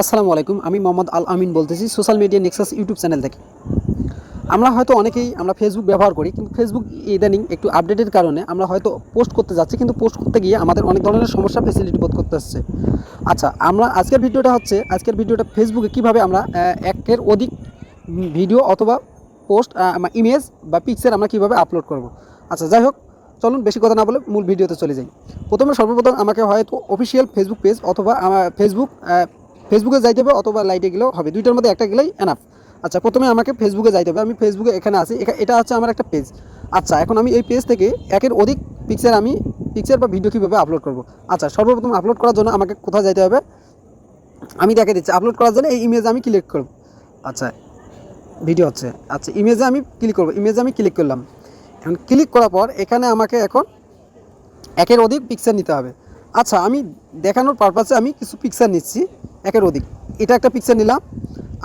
আসসালামু আলাইকুম, আমি মোহাম্মদ আল আমিন বলতেছি social media nexus YouTube channel থেকে। আমরা হয়তো অনেকেই আমরা ফেসবুক ব্যবহার করি, কিন্তু ফেসবুক ইদানিং একটু আপডেটের কারণে আমরা হয়তো পোস্ট করতে যাচ্ছি, কিন্তু পোস্ট করতে গিয়ে আমাদের অনেক ধরনের সমস্যা ফেসিলিটি বোধ করতে আসছে আচ্ছা আমরা আজকের ভিডিওটা হচ্ছে, আজকের ভিডিওটা ফেসবুকে কীভাবে আমরা একের অধিক ভিডিও অথবা পোস্ট ইমেজ বা পিকচার আমরা কীভাবে আপলোড করব। আচ্ছা যাই হোক, চলুন বেশি কথা না বলে মূল ভিডিওতে চলে যাই। প্রথমে সর্বপ্রথম আমাকে হয়তো অফিসিয়াল ফেসবুক পেজ অথবা ফেসবুক ফেসবুকে যাইতে হবে অথবা লাইটে গেলেও হবে। দুইটার মধ্যে একটা গেলেই এনাফ আচ্ছা প্রথমে আমাকে ফেসবুকে যাইতে হবে। আমি ফেসবুকে এখানে এখা- এটা হচ্ছে আমার একটা পেজ আচ্ছা এখন আমি এই পেজ থেকে একের অধিক পিকচার আমি পিকচার বা ভিডিও কীভাবে আপলোড করব? আচ্ছা সর্বপ্রথম আপলোড করার জন্য আমাকে কোথায় যাইতে হবে? আমি দেখে দিচ্ছি। আপলোড করার জন্য এই ইমেজ আমি ক্লিক করব। আচ্ছা ভিডিও হচ্ছে। আচ্ছা ইমেজে আমি ক্লিক করব। ইমেজে আমি ক্লিক করলাম। এখন ক্লিক করার পর এখানে আমাকে এখন একের অধিক পিকচার নিতে হবে। আচ্ছা আমি দেখানোর পারপাসে আমি কিছু পিকচার নিচ্ছি। একের অধিক। এটা একটা পিকচার নিলাম।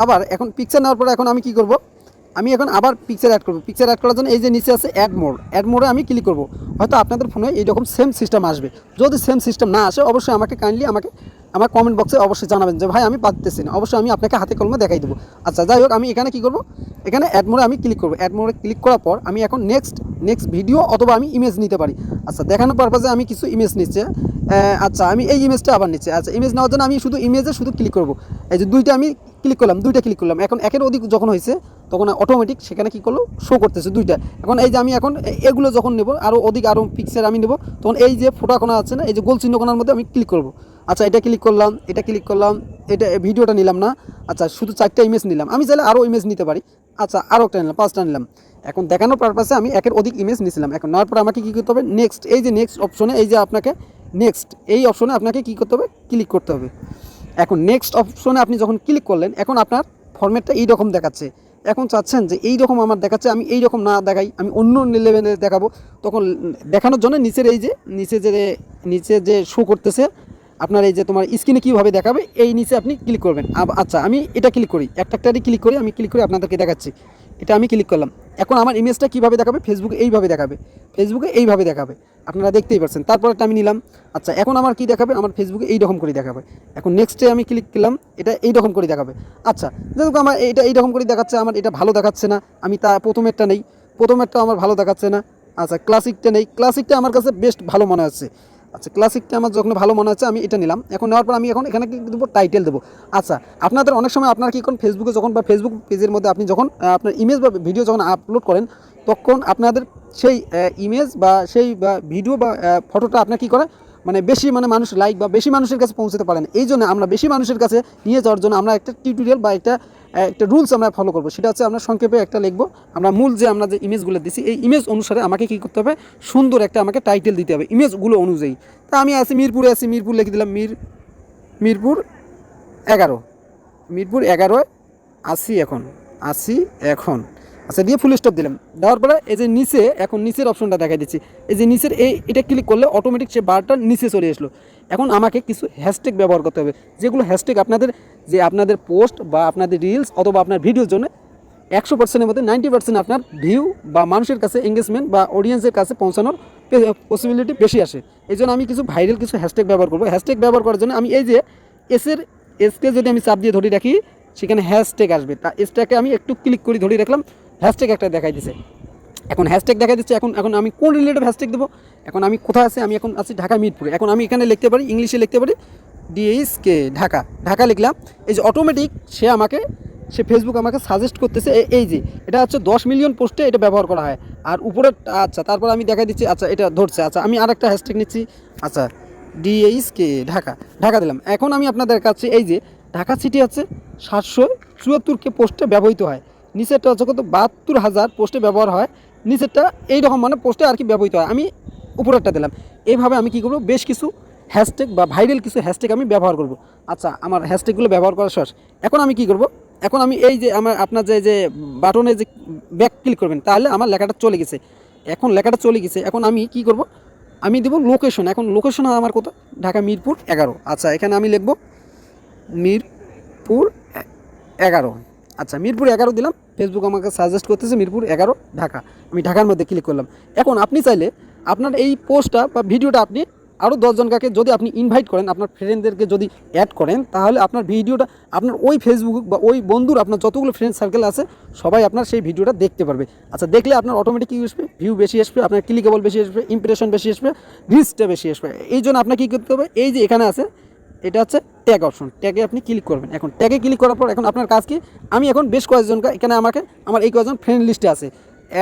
আবার এখন পিকচার নেওয়ার পরে এখন আমি কি করব? আমি এখন আবার পিকচার অ্যাড করব। পিকচার অ্যাড করার জন্য এই যে নিচে আছে অ্যাড মোড অ্যাড মোডে আমি ক্লিক করব। হয়তো আপনাদের ফোনে এইরকম সেম সিস্টেম আসবে। যদি সেম সিস্টেম না আসে, অবশ্যই আমাকে কাইন্ডলি আমাকে আমার কমেন্ট বক্সে অবশ্যই জানাবেন যে, ভাই, আমি পারতেছি না। অবশ্যই আমি আপনাকে হাতে কলমে দেখাই দেবো। আচ্ছা যাই হোক, আমি এখানে কী করব? এখানে অ্যাড মোডে আমি ক্লিক করব। অ্যাড মোডে ক্লিক করার পর আমি এখন নেক্সট নেক্সট ভিডিও অথবা আমি ইমেজ নিতে পারি। আচ্ছা দেখানোর পারপাসে আমি কিছু ইমেজ নিচ্ছে। আচ্ছা আমি এই ইমেজটা আবার নিচ্ছি। আচ্ছা ইমেজ নেওয়ার জন্য আমি শুধু ইমেজে শুধু ক্লিক করব। এই যে দুইটা আমি ক্লিক করলাম, দুইটা ক্লিক করলাম। এখন একের অধিক যখন হয়েছে, তখন অটোমেটিক সেখানে কি করল? শো করতেছে দুইটা। এখন এই যে আমি এখন এগুলো যখন নেব আরও অধিক আরও পিকচার আমি নেব, তখন এই যে ফোটা কোনা আছে না, এই যে গোল চিহ্ন কোনার মধ্যে আমি ক্লিক করব। আচ্ছা এটা ক্লিক করলাম, এটা ক্লিক করলাম, এটা ভিডিওটা নিলাম না। আচ্ছা শুধু চারটা ইমেজ নিলাম। আমি চাইলে আরও ইমেজ নিতে পারি। আচ্ছা আরও একটা নিলাম, পাঁচটা নিলাম। এখন দেখানোর পারপাসে আমি একের অধিক ইমেজ নিয়েছিলাম। এখন নেওয়ার পর আমাকে কী করতে হবে? নেক্সট এই যে নেক্সট অপশনে এই যে আপনাকে নেক্সট এই অপশনে আপনাকে কী করতে হবে? ক্লিক করতে হবে। এখন নেক্সট অপশনে আপনি যখন ক্লিক করলেন, এখন আপনার ফরম্যাটটা এই রকম দেখাচ্ছে। এখন চাচ্ছেন যে এই রকম আমার দেখাচ্ছে, আমি এই রকম না দেখাই, আমি অন্য লেভেলে দেখাবো। তখন দেখানোর জন্য নিচের এই যে, নিচে যে নিচে যে শো করতেছে আপনার এই যে তোমার স্ক্রিনে কীভাবে দেখাবে, এই নিচে আপনি ক্লিক করবেন। আচ্ছা আমি এটা ক্লিক করি। একটা একটারই ক্লিক করি আমি ক্লিক করে আপনাদেরকে দেখাচ্ছি। এটা আমি ক্লিক করলাম। এখন আমার ইমেজটা কীভাবে দেখাবে? ফেসবুকে এইভাবে দেখাবে। ফেসবুকে এইভাবে দেখাবে। আপনারা দেখতেই পাচ্ছেন তারপর একটা আমি নিলাম। আচ্ছা এখন আমার কি দেখাবে? আমার ফেসবুকে এই রকম করে দেখাবে। এখন নেক্সটে আমি ক্লিক করলাম। এটা এই রকম করে দেখাবে। আচ্ছা যেহেতু আমার এটা এই রকম করে দেখাচ্ছে। আমার এটা ভালো দেখাচ্ছে না। আমি তা প্রথমেরটা নেই। প্রথমেরটা আমার ভালো দেখাচ্ছে না। আচ্ছা ক্লাসিকটা নেই। ক্লাসিকটা আমার কাছে বেস্ট ভালো মনে হচ্ছে। আচ্ছা ক্লাসিকটা আমার যখন ভালো মনে হচ্ছে, আমি এটা নিলাম। এখন নেওয়ার পর আমি এখন এখানে কি দেবো? টাইটেল দেবো। আচ্ছা আপনাদের অনেক সময় আপনার কি কোন ফেসবুকে যখন বা ফেসবুক পেজের মধ্যে আপনি যখন আপনার ইমেজ বা ভিডিও যখন আপলোড করেন, তখন আপনাদের সেই ইমেজ বা সেই ভিডিও বা ফটোটা আপনার কি করে? মানে বেশি মানে মানুষ লাইক বা বেশি মানুষের কাছে পৌঁছতে পারেন এই জন্য আমরা বেশি মানুষের কাছে নিয়ে যাওয়ার জন্য আমরা একটা টিউটোরিয়াল বা একটা একটা রুলস আমরা ফলো করব। সেটা হচ্ছে আমরা সংক্ষেপে একটা লিখব। আমরা মূল যে আমরা যে ইমেজগুলো দিছি, এই ইমেজ অনুসারে আমাকে কী করতে হবে? সুন্দর একটা আমাকে টাইটেল দিতে হবে ইমেজগুলো অনুযায়ী। তা আমি আছি মিরপুরে আছি, মিরপুর লিখে দিলাম মির, মিরপুর এগারো। মিরপুর এগারোয় আসি এখন আসি এখন। আচ্ছা দিয়ে ফুল স্টপ দিলাম। দেওয়ার পরে এই যে নিচে, এখন নিচের অপশনটা দেখাই দিচ্ছি। এই যে নিচের এই, এটা ক্লিক করলে অটোমেটিক সে বারটা নিচে চলে আসলো। এখন আমাকে কিছু হ্যাশট্যাগ ব্যবহার করতে হবে। যেগুলো হ্যাশট্যাগ আপনাদের, যে আপনাদের পোস্ট বা আপনাদের রিলস অথবা আপনার ভিডিওর জন্য একশো পার্সেন্টের মধ্যে নাইনটি পার্সেন্ট আপনার ভিউ বা মানুষের কাছে এঙ্গেজমেন্ট বা অডিয়েন্সের কাছে পৌঁছানোর পসিবিলিটি বেশি আসে। এই জন্য আমি কিছু ভাইরাল কিছু হ্যাশট্যাগ ব্যবহার করব। হ্যাশট্যাগ ব্যবহার করার জন্য আমি এই যে এসের এসকে যদি আমি চাপ দিয়ে ধরে রাখি, সেখানে হ্যাশট্যাগ আসবে। তা এসটাকে আমি একটু ক্লিক করে ধরে রাখলাম। হ্যাশট্যাগ একটা দেখাই দিছে। এখন হ্যাশট্যাগ দেখা দিচ্ছে, এখন এখন আমি কোন রিলেটেড হ্যাশট্যাগ দেবো? এখন আমি কোথায় আছি? আমি এখন আছি ঢাকা মিরপুরে। এখন আমি এখানে লিখতে পারি, ইংলিশে লিখতে পারি ডিএইচ কে ঢাকা। ঢাকা লিখলাম, এই যে অটোমেটিক সে আমাকে সে ফেসবুক আমাকে সাজেস্ট করতেছে এই যে, এটা হচ্ছে দশ মিলিয়ন পোস্টে এটা ব্যবহার করা হয়। আর উপরে আচ্ছা তারপর আমি দেখাই দিচ্ছি আচ্ছা এটা ধরছে। আচ্ছা আমি আর একটা হ্যাশট্যাগ নিচ্ছি আচ্ছা ডিএইচ কে ঢাকা। ঢাকা দিলাম। এখন আমি আপনাদের কাছে এই যে, ঢাকা সিটি হচ্ছে সাতশো চুয়াত্তর কে পোস্টে ব্যবহৃত হয়। নিচেরটা হচ্ছে কত? বাহাত্তর হাজার পোস্টে ব্যবহার হয়। নিচেরটা এইরকম মানে পোস্টে আর কি ব্যবহৃত হয়। আমি উপরেরটা দিলাম। এইভাবে আমি কী করব? বেশ কিছু হ্যাশট্যাগ বা ভাইরাল কিছু হ্যাশট্যাগ আমি ব্যবহার করব। আচ্ছা আমার হ্যাশট্যাগুলো ব্যবহার করা শেষ। এখন আমি কি করব? এখন আমি এই যে আমার আপনার যে যে বাটনে যে ব্যাক ক্লিক করবেন, তাহলে আমার লেখাটা চলে গেছে। এখন লেখাটা চলে গেছে। এখন আমি কি করব? আমি দেবো লোকেশন এখন লোকেশন আমার কোথাও ঢাকা মিরপুর এগারো। আচ্ছা এখানে আমি লিখব মিরপুর এগারো। আচ্ছা মিরপুর এগারো দিলাম। ফেসবুক আমাকে সাজেস্ট করতেছে মিরপুর এগারো, ঢাকা। আমি ঢাকার মধ্যে ক্লিক করলাম। এখন আপনি চাইলে আপনার এই পোস্টটা বা ভিডিওটা আপনি আরও দশজনকাকে যদি আপনি ইনভাইট করেন, আপনার ফ্রেন্ডদেরকে যদি অ্যাড করেন, তাহলে আপনার ভিডিওটা আপনার ওই ফেসবুক বা ওই বন্ধুর আপনার যতগুলো ফ্রেন্ড সার্কেল আছে, সবাই আপনার সেই ভিডিওটা দেখতে পারবে। আচ্ছা দেখলে আপনার অটোমেটিক কী আসবে ভিউ বেশি আসবে, আপনার ক্লিকেবল বেশি আসবে ইমপ্রেশন বেশি আসবে রিচটা বেশি আসবে। এই জন্য আপনাকে কী করতে হবে, এই যে এখানে আছে এটা হচ্ছে ট্যাগ অপশন ট্যাগে আপনি ক্লিক করবেন। এখন ট্যাগে ক্লিক করার পর এখন আপনার কাজ কি? আমি এখন বেশ কয়েকজনকে, এখানে আমাকে, আমার এই কয়েকজন ফ্রেন্ড লিস্টে আছে।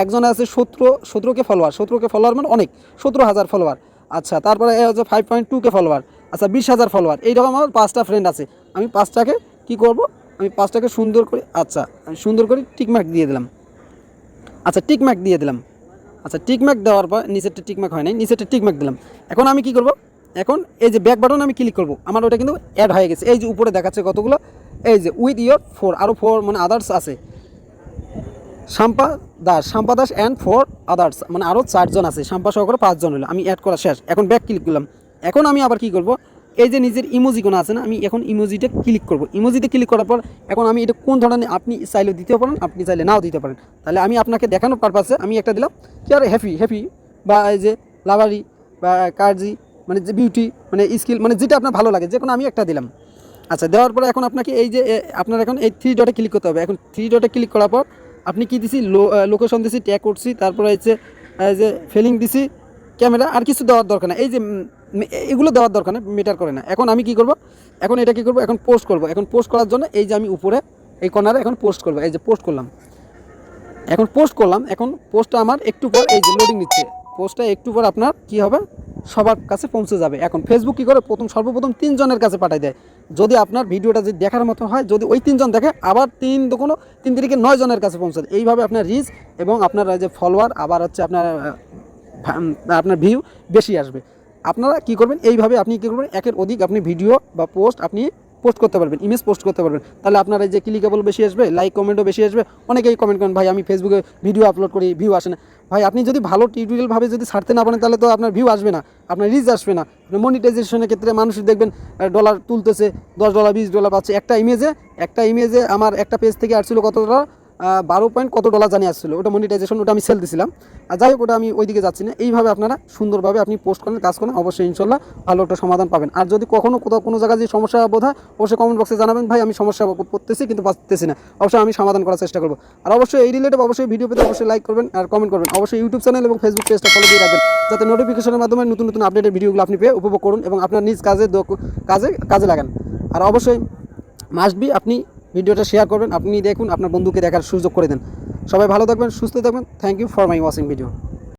একজন আছে সতেরো, সতেরোকে ফলোয়ার সতেরোকে ফলোয়ার মানে অনেক, সতেরো হাজার ফলোয়ার আচ্ছা তারপরে হচ্ছে ফাইভ পয়েন্ট টুকে ফলোয়ার আচ্ছা বিশ হাজার ফলোয়ার এইরকম আমার পাঁচটা ফ্রেন্ড আছে। আমি পাঁচটাকে কি করব? আমি পাঁচটাকে সুন্দর করে আচ্ছা আমি সুন্দর করে টিকমার্ক দিয়ে দিলাম। আচ্ছা টিকমার্ক দিয়ে দিলাম। আচ্ছা টিকমার্ক দেওয়ার পর নিচেরটা টিকমার্ক হয় নাই, নিচেরটা টিকমার্ক দিলাম। এখন আমি কি করব? এখন এই যে ব্যাক বাটন আমি ক্লিক করব, আমার ওটা কিন্তু অ্যাড হয়ে গেছে। এই যে উপরে দেখাচ্ছে কতগুলো? এই যে উইথ ইয়োর ফোর আরও ফোর মানে আদার্স আছে। Shampa Das Shampa Das and four others মানে আরও চারজন আছে। শাম্পা সহকারে পাঁচজন হলো। আমি অ্যাড করা শেষ। এখন ব্যাক ক্লিক করলাম। এখন আমি আবার কি করব? এই যে নিজের ইমোজি কোনো আছে না, আমি এখন ইমোজিতে ক্লিক করব। ইমোজিতে ক্লিক করার পর এখন আমি এটা কোন ধরনের আপনি চাইলে দিতেও পারেন, আপনি চাইলে নাও দিতে পারেন। তাহলে আমি আপনাকে দেখানোর পারপাসে আমি একটা দিলাম, কি আর হ্যাপি হ্যাপি বা এই যে লাভারি বা কার্জি মানে যে বিউটি মানে স্কিল মানে যেটা আপনার ভালো লাগে যে কোনো আমি একটা দিলাম। আচ্ছা দেওয়ার পরে এখন আপনাকে এই যে আপনার এখন এই থ্রি ডটে ক্লিক করতে হবে। এখন থ্রি ডটে ক্লিক করার পর আপনি কি দিছি? লোকেশন দিছি ট্যাগ করছি, তারপরে হচ্ছে যে ফিলিং দিছি ক্যামেরা আর কিছু দেওয়ার দরকার না এই যে এগুলো দেওয়ার দরকার না মেটার করে না। এখন আমি কি করব? এখন এটা কি করব? এখন পোস্ট করব। এখন পোস্ট করার জন্য এই যে আমি উপরে, এই কর্নারে এখন পোস্ট করব। এই যে পোস্ট করলাম। এখন পোস্ট করলাম। এখন পোস্টটা আমার একটু পর এই যে লোডিং নিচ্ছে। পোস্টটা একটু পর আপনার কি হবে? সবার কাছে পৌঁছে যাবে। এখন ফেসবুক কী করে? প্রথম সর্বপ্রথম তিনজনের কাছে পাঠাই দেয়। যদি আপনার ভিডিওটা যদি দেখার মতো হয়, যদি ওই তিনজন দেখে, আবার তিন কোনো তিন তিনকে নয় জনের কাছে পৌঁছে দেয়। এইভাবে আপনার রিচ এবং আপনার যে ফলোয়ার আবার হচ্ছে আপনার আপনার ভিউ বেশি আসবে। আপনারা কি করবেন? এইভাবে আপনি কী করবেন? একের অধিক আপনি ভিডিও বা পোস্ট আপনি পোস্ট করতে পারবেন ইমেজ পোস্ট করতে পারবেন। তাহলে আপনার এই যে ক্লিকেবল বেশি আসবে লাইক কমেন্টও বেশি আসবে। অনেকেই কমেন্ট করেন, ভাই, আমি ফেসবুকে ভিডিও আপলোড করি ভিউ আসে না। ভাই, আপনি যদি ভালো টিউটোরিয়ালভাবে যদি ছাড়তে না পারেন, তাহলে তো আপনার ভিউ আসবে না, আপনার রিচ আসবে না। মনিটাইজেশনের ক্ষেত্রে মানুষ দেখবেন ডলার তুলতেছে, দশ ডলার বিশ ডলার পাচ্ছে। একটা ইমেজে একটা ইমেজে আমার একটা পেজ থেকে আসছিল কত ডলার বারো পয়েন্ট কত ডলার জানিয়ে আসছিল, ওটা মনিটাইজেশন ওটা আমি সেল দিছিলাম। আর যাই হোক, ওটা আমি ওইদিকে যাচ্ছি না। এইভাবে আপনারা সুন্দরভাবে আপনি পোস্ট করেন, কাজ করেন, অবশ্যই ইনশাল্লাহ ভালো একটা সমাধান পাবেন। আর যদি কখনও কোথাও কোনো জায়গায় যে সমস্যা বোধ হয় অবশ্যই কমেন্ট বক্সে জানাবেন, ভাই, আমি সমস্যা পড়তেছি কিন্তু পাচ্তেছি না। অবশ্যই আমি সমাধান করার চেষ্টা করব। আর অবশ্যই এই রিলেটেড অবশ্যই ভিডিও পেতে অবশ্যই লাইক করবেন আর কমেন্ট করবেন। অবশ্যই ইউটিউব চ্যানেল এবং ফেসবুক পেজটা ফলো দিয়ে রাখবেন, যাতে নোটিফিকেশনের মাধ্যমে নতুন নতুন আপডেটের ভিডিওগুলো আপনি পেয়ে উপভোগ করুন এবং আপনার নিজ কাজে কাজে কাজে লাগান। আর অবশ্যই মাস্ট বি আপনি ভিডিওটা শেয়ার করবেন। আপনি দেখুন, আপনার বন্ধুকে দেখার সুযোগ করে দেন। সবাই ভালো থাকবেন, সুস্থ থাকবেন। Thank you for my watching video